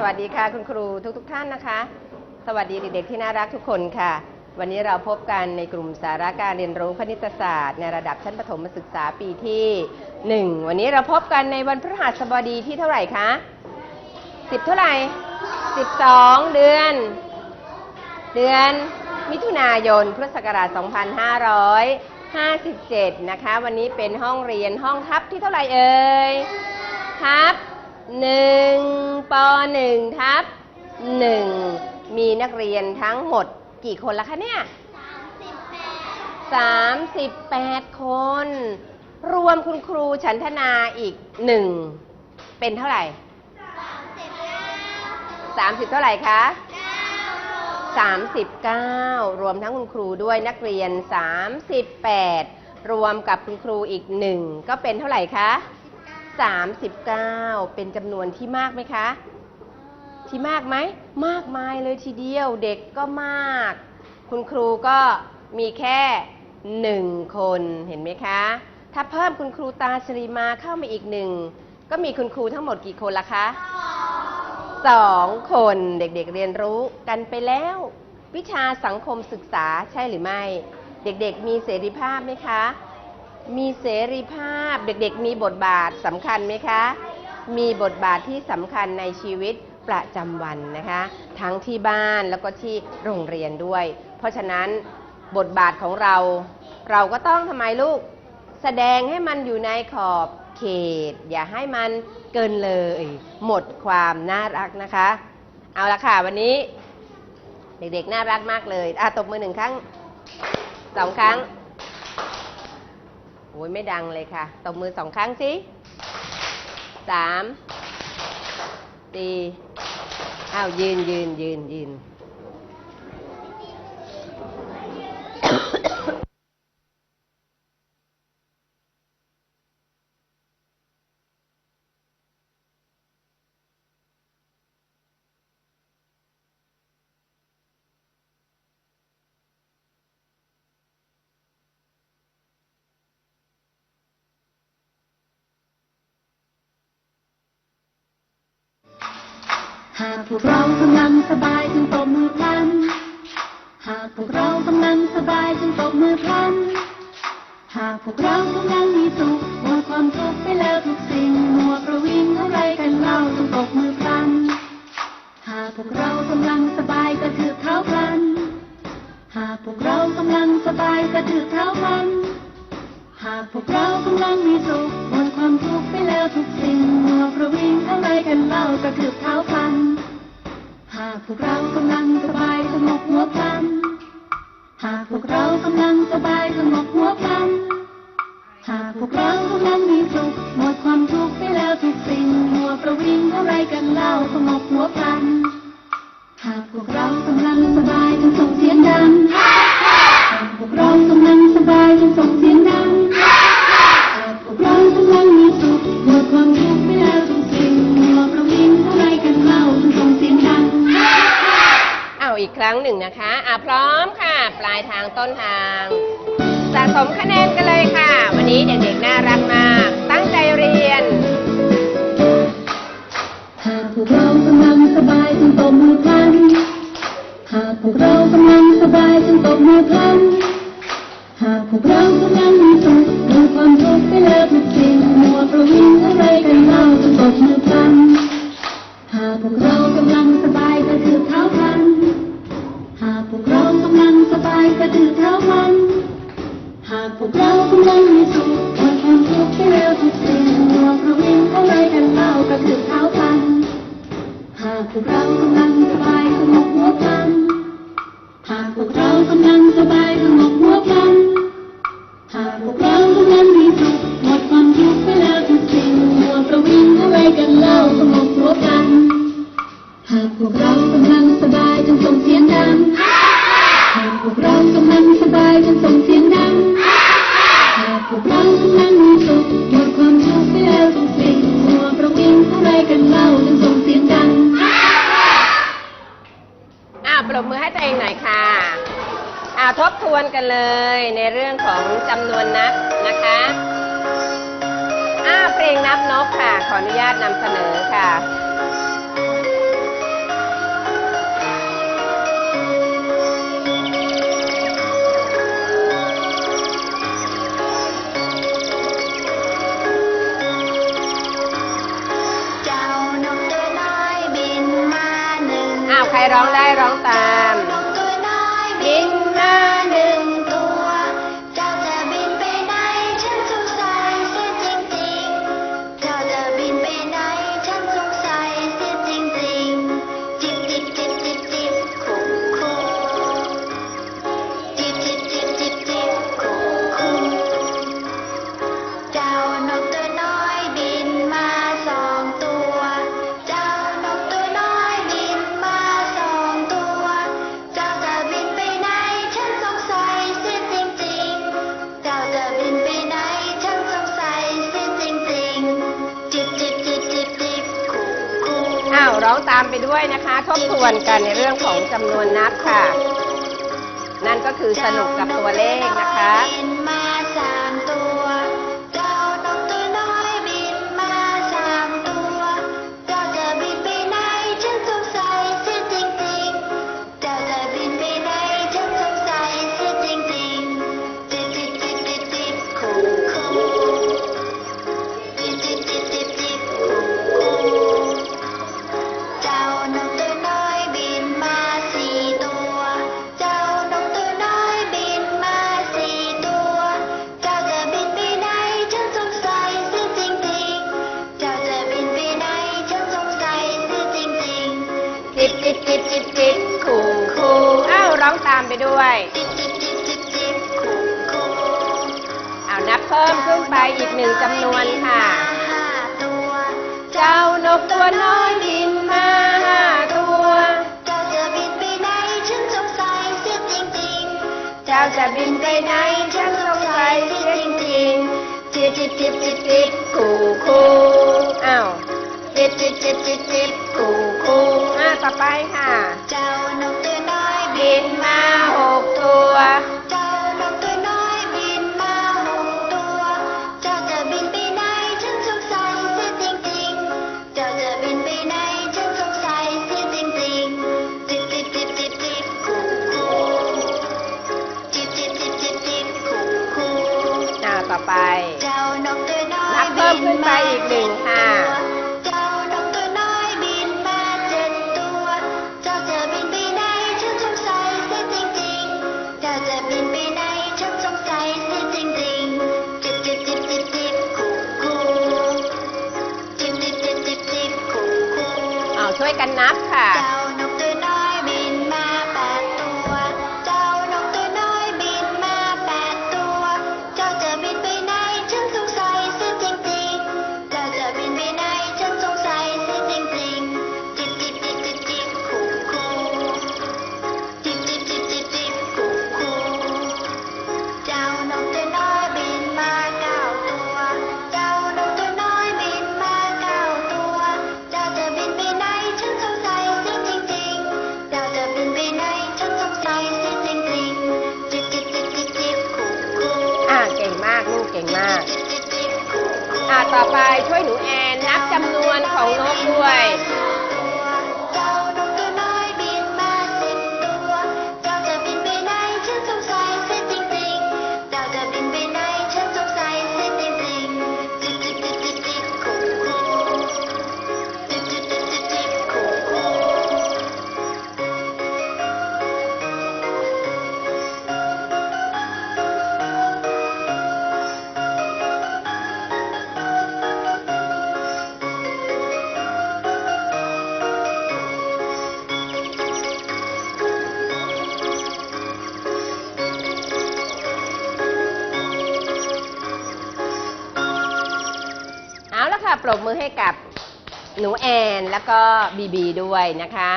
สวัสดีค่ะคุณครูทุกทท่านนะคะ สวัสดีเด็กๆที่น่ารักทุกคนค่ะ วันนี้เราพบกันในกลุ่มสาระการเรียนรู้คณิตศาสตร์ ในระดับชั้นประถมศึกษาปีที่ 1 วันนี้เราพบกันในวันพฤหัสบดีที่เท่าไหร่คะ 10 เท่าไหร่ 12 เดือน เดือนมิถุนายนพุทธศักราช 2557 นะคะ วันนี้เป็นห้องเรียนห้องทับที่เท่าไหร่เอ่ยทับ 1ป1ทับ1มีนักเรียนทั้งหมดกี่คนละคะเนี่ย38คน รวมคุณครูฉันทนาอีกหนึ่งเป็นเท่าไหร่30เท่าไหร่คะ39รวมทั้งคุณครูด้วยนักเรียน38รวมกับคุณครูอีกหนึ่งก็เป็นเท่าไหร่คะ 39 เป็นจำนวนที่มากไหมคะ ที่มากไหม มากมายเลยทีเดียว เด็กก็มาก คุณครูก็มีแค่หนึ่งคนเห็นไหมคะ ถ้าเพิ่มคุณครูตาชรีมาเข้ามาอีกหนึ่ง ก็มีคุณครูทั้งหมดกี่คนละคะสองคนเด็กๆเรียนรู้กันไปแล้ว วิชาสังคมศึกษาใช่หรือไม่ เด็กๆมีเสรีภาพไหมคะ มีเสรีภาพเด็กๆ มีบทบาทสำคัญไหมคะ มีบทบาทที่สำคัญในชีวิตประจำวันนะคะ ทั้งที่บ้านแล้วก็ที่โรงเรียนด้วย เพราะฉะนั้นบทบาทของเรา เราก็ต้องทำไมลูก แสดงให้มันอยู่ในขอบเขต อย่าให้มันเกินเลย หมดความน่ารักนะคะ เอาละค่ะวันนี้ เด็กๆ น่ารักมากเลยอะตบมือหนึ่งครั้งสองครั้ง อ้ยไม่ดังเลยค่ะ ตบมือสองครั้งสิสามสี่อ้าวยืนยืนยืนยืน หากพวกเรากำลังสบายจงตบมือพลัน หากพวกเรากำลังสบายจงตบมือพลัน หากพวกเรากำลังมีสุขหมดความทุกข์ไปแล้วทุกสิ่งมัวประวิงอะไรกันเล่าจงตบมือพลัน หากพวกเรากำลังสบายกระถือเท้าพลัน หากพวกเรากำลังสบายกระถือเท้าพลัน หากพวกเรากำลังมีสุขหมดความทุกข์ไปแล้วทุกสิ่งมั วประวิงอะไรกันเล่ากระถือเท้าพัน หากพวกเรากำลังสบายสงบหัวพลัน หากพวกเรากำลังสบายสงบหัวพลัน หากพวกเรากำลังมีสุขหมดความทุกข์ไปแล้วทุกสิ่งมัวประวิงอะไรกันเล่าสงบหัวพลัน หากพวกเรากำลังสบายจงส่งเสียงดัง นึ่งนะคะ อะพร้อมค่ะ ปลายทางต้นทาง สะสมคะแนนกันเลยค่ะ วันนี้เด็กๆน่ารักมาก ตั้งใจเรียน หากพวกเรากำลังสบายจงตบมือพลัน หากพวกเรากำลังสบายจงตบมือพลัน หากพวกเรากำลังมีสากพวกเรากำลังมีสุขบนความทุกข์ที่แล้วทุกสิ่งมัวประวิงอะไรกันเล่ากระถือเท้าพัน หากพวกเรากำลังสบายสงบหัวพัน หากพวกเรากำลังสบายสงบหัวพัน ปรบมือให้ตัวเองหน่อยค่ะอ่าทบทวนกันเลยในเรื่องของจำนวนนับนะคะอ่าเพลงนับนกค่ะ ขออนุญาตนำเสนอค่ะ ร้องได้ร้องตาม ร้องตามไปด้วยนะคะ ทบทวนกันในเรื่องของจำนวนนับค่ะ นั่นก็คือสนุกกับตัวเลขนะคะ จิบจิบจิบจิบจิบคู่คู่อ้าวร้องตามไปด้วยจิบจิบจิบจิบจิบคู่คู่อ้านับเพิ่มขึ้นไปอีกหนึ่งจำนวนค่ะห้าตัวเจ้านกตัวน้อยบินมาห้าตัวเจ้าจะบินไปไหนฉันสงสัยเสียจริงๆเจ้าจะบินไปไหนฉันสงสัยเสียจริงๆจิบจิบจิบจิบจิบคู่คู่อ้าวจิบจิบจิบจิบจิบคู่คู่อ้านกตัวน้อยบิบินนมาหกตัวเจ้านกตัวน้อยบินมาหกตัว เจ้าจะบินไปไหนฉันสงสัยเสียจริงๆเจ้าจะบินไปไหนฉันสงสัยเสียจริงๆจิบจิบจิบจิบจิบคู่คู่จิบจิบจิบจิบจิบ วยกันนับค่ะ จ้า เก่งมาก อ่าต่อไปช่วยหนูแอนนับจำนวนของนกด้วย ค่ะ ปรบมือให้กับหนูแอนแล้วก็บีบีด้วยนะคะ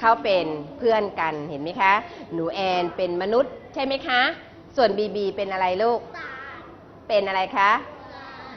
เขาเป็นเพื่อนกันเห็นไหมคะ หนูแอนเป็นมนุษย์ใช่ไหมคะ ส่วนบีบีเป็นอะไรลูก เป็นอะไรคะ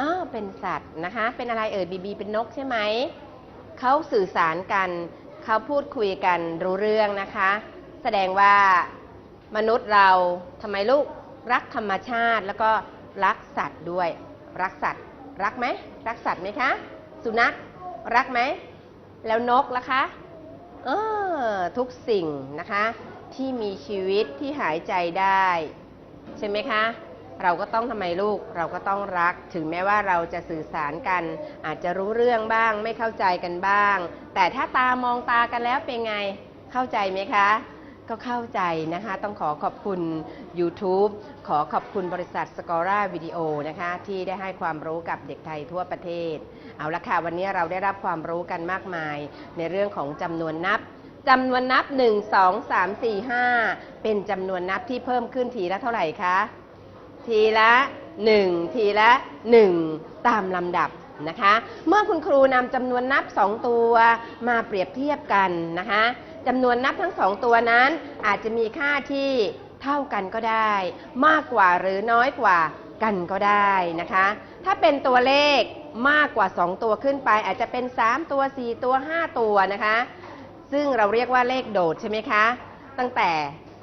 อ้าวเป็นสัตว์นะคะ เป็นอะไรเอ่ยบีบีเป็นนกใช่ไหม เขาสื่อสารกัน เขาพูดคุยกันรู้เรื่องนะคะ แสดงว่ามนุษย์เราทำไมลูกรักธรรมชาติแล้วก็รักสัตว์ด้วย รักสัตว์ รักไหมรักสัตว์ไหมคะ สุนัขรักไหม แล้วนกล่ะคะเออทุกสิ่งนะคะ ที่มีชีวิตที่หายใจได้ ใช่ไหมคะ เราก็ต้องทำไมลูกเราก็ต้องรัก ถึงแม้ว่าเราจะสื่อสารกัน อาจจะรู้เรื่องบ้างไม่เข้าใจกันบ้าง แต่ถ้าตามองตากันแล้วเป็นไงเข้าใจไหมคะ ก็เข้าใจนะคะ ต้องขอขอบคุณ YouTube ขอขอบคุณบริษัทสกอร่าวิดีโอนะคะ ที่ได้ให้ความรู้กับเด็กไทยทั่วประเทศ เอาละค่ะ วันนี้เราได้รับความรู้กันมากมาย ในเรื่องของจำนวนนับจำนวนนับ 1 2 3 4 5 เป็นจำนวนนับที่เพิ่มขึ้นทีละเท่าไหร่คะ ทีละ 1 ทีละ 1 ตามลำดับนะคะ เมื่อคุณครูนำจำนวนนับ 2 ตัวมาเปรียบเทียบกันนะคะ จำนวนนับทั้ง2ตัวนั้น อาจจะมีค่าที่เท่ากันก็ได้ มากกว่าหรือน้อยกว่ากันก็ได้นะคะ ถ้าเป็นตัวเลขมากกว่า 2 ตัวขึ้นไป อาจจะเป็น 3 ตัว 4 ตัว 5 ตัวนะคะ ซึ่งเราเรียกว่าเลขโดดใช่ไหมคะ ตั้งแต่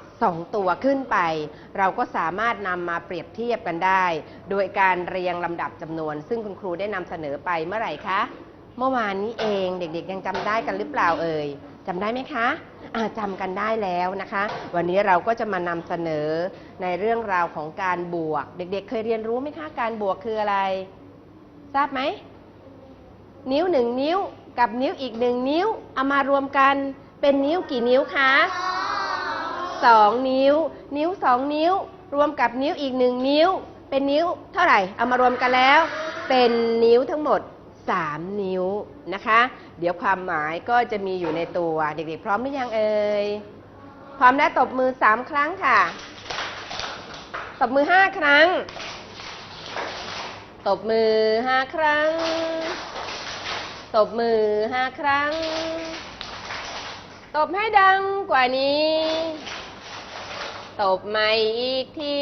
2 ตัวขึ้นไป เราก็สามารถนำมาเปรียบเทียบกันได้ โดยการเรียงลำดับจำนวน ซึ่งคุณครูได้นำเสนอไปเมื่อไหร่คะ เมื่อวานนี้เองเด็กๆยังจำได้กันหรือเปล่าเอ่ย จำได้ไหมคะอาจำกันได้แล้วนะคะ วันนี้เราก็จะมานำเสนอในเรื่องราวของการบวก เด็กๆเคยเรียนรู้ไหมคะ การบวกคืออะไร ทราบไหม นิ้วหนึ่งนิ้วกับนิ้วอีกหนึ่งนิ้ว เอามารวมกันเป็นนิ้วกี่นิ้วคะสองนิ้ว นิ้วสองนิ้ว รวมกับนิ้วอีกหนึ่งนิ้ว เป็นนิ้วเท่าไหร่ เอามารวมกันแล้ว เป็นนิ้วทั้งหมด 3 นิ้วนะคะ เดี๋ยวความหมายก็จะมีอยู่ในตัวเด็กๆ พร้อมหรือยังเอ่ยพร้อมแล้วตบมือ 3 ครั้งค่ะ ตบมือ 5 ครั้ง ตบมือ 5 ครั้ง ตบมือห้าครั้ง ตบให้ดังกว่านี้ ตบใหม่อีกที